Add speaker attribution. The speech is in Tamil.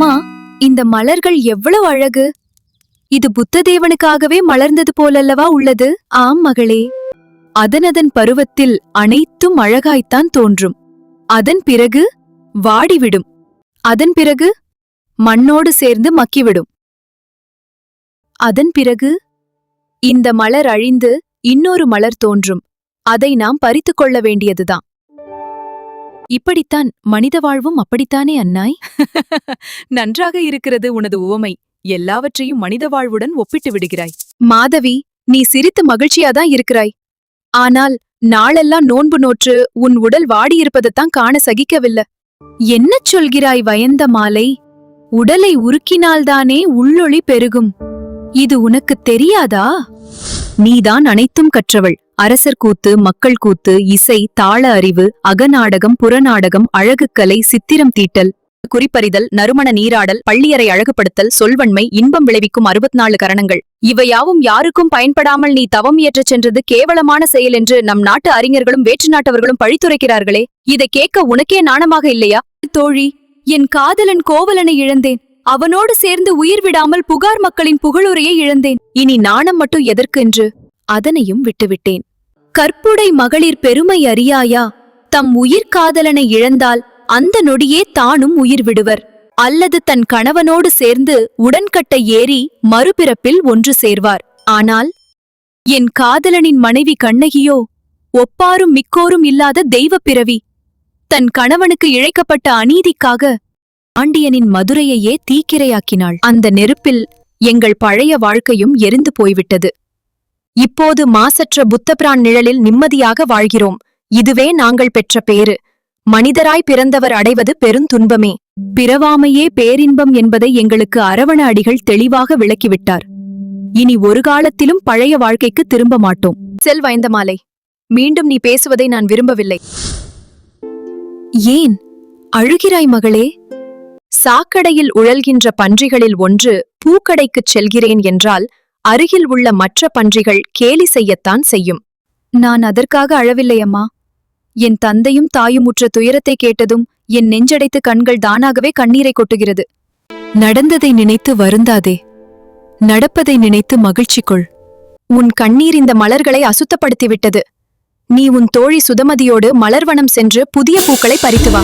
Speaker 1: அம்மா இந்த மலர்கள் எவ்வளவு அழகு. இது புத்ததேவனுக்காகவே மலர்ந்தது போலல்லவா உள்ளது. ஆம் மகளே. அதனதன் பருவத்தில் அனைத்தும் அழகாய்த்தான் தோன்றும். அதன் பிறகு வாடிவிடும். அதன் பிறகு மண்ணோடு சேர்ந்து மக்கிவிடும். அதன் பிறகு இந்த மலர் அழிந்து இன்னொரு மலர் தோன்றும். அதை நாம் பறித்துக் கொள்ள வேண்டியதுதான். இப்படித்தான் மனித வாழ்வும் அப்படித்தானே அன்னாய்?
Speaker 2: நன்றாக இருக்கிறது உனது உவமை. எல்லாவற்றையும் மனித வாழ்வுடன் ஒப்பிட்டு விடுகிறாய்.
Speaker 1: மாதவி நீ சிரித்து மகிழ்ச்சியாதான் இருக்கிறாய். ஆனால் நாளெல்லாம் நோன்பு நோற்று உன் உடல் வாடியிருப்பதைத்தான் காண சகிக்கவில்லை. என்ன சொல்கிறாய் வயந்த மாலை? உடலை உருக்கினால்தானே உள்ளொளி பெருகும். இது உனக்குத் தெரியாதா? நீதான் அனைத்தும் கற்றவள். அரசர் கூத்து மக்கள் கூத்து இசை தாள அறிவு அகநாடகம் புறநாடகம் அழகுக்கலை சித்திரம் தீட்டல் குறிப்பறிதல் நறுமண நீராடல் பள்ளியறை அழகுபடுத்தல் சொல்வன்மை இன்பம் விளைவிக்கும் அறுபத்நாலு கரணங்கள். இவையாவும் யாருக்கும் பயன்படாமல் நீ தவம் இயற்றச் சென்றது கேவலமான செயல் என்று நம் நாட்டு அறிஞர்களும் வேற்று நாட்டவர்களும் பழித்துரைக்கிறார்களே. இதை கேட்க உனக்கே நாணமாக இல்லையா? தோழி என் காதலன் கோவலனை இழந்தேன். அவனோடு சேர்ந்து உயிர் விடாமல் புகார் மக்களின் புகழுரையை இழந்தேன். இனி நாணம் மட்டும் எதற்கென்று? அதனையும் விட்டுவிட்டேன். கற்புடை மகளிர் பெருமை அறியாயா? தம் உயிர் காதலனை இழந்தால் அந்த நொடியே தானும் உயிர் விடுவர். அல்லது தன் கணவனோடு சேர்ந்து உடன்கட்டை ஏறி மறுபிறப்பில் ஒன்று சேர்வார். ஆனால் என் காதலனின் மனைவி கண்ணகியோ ஒப்பாரும் மிக்கோரும் இல்லாத தெய்வப் பிறவி தன் கணவனுக்கு இழைக்கப்பட்ட அநீதிக்காக பாண்டியனின் மதுரையையே தீக்கிரையாக்கினாள். அந்த நெருப்பில் எங்கள் பழைய வாழ்க்கையும் எரிந்து போய்விட்டது. இப்போது மாசற்ற புத்தபிரான் நிழலில் நிம்மதியாக வாழ்கிறோம். இதுவே நாங்கள் பெற்ற பேறு. மனிதராய் பிறந்தவர் அடைவது பெருந்துன்பமே பிறவாமையே பேரின்பம் என்பதை எங்களுக்கு அரவண அடிகள் தெளிவாக விளக்கிவிட்டார். இனி ஒரு காலத்திலும் பழைய வாழ்க்கைக்கு திரும்ப மாட்டோம். செல் வைந்தமாலை. மீண்டும் நீ பேசுவதை நான் விரும்பவில்லை. ஏன்? அழுகிறாய் மகளே. சாக்கடையில் உழல்கின்ற பன்றிகளில் ஒன்று பூக்கடைக்குச் செல்கிறேன் என்றால் அருகில் உள்ள மற்ற பன்றிகள் கேலி செய்யத்தான் செய்யும். நான் அதற்காக அழவில்லை அம்மா. என் தந்தையும் தாயும் உற்ற துயரத்தை கேட்டதும் என் நெஞ்சடைத்து கண்கள் தானாகவே கண்ணீரை கொட்டுகிறது. நடந்ததை நினைத்து வருந்தாதே. நடப்பதை நினைத்து மகிழ்ச்சி கொள் உன் கண்ணீர் இந்த மலர்களை அசுத்தப்படுத்திவிட்டது. நீ உன் தோழி சுதமதியோடு மலர்வனம் சென்று புதிய பூக்களை பறித்து வா.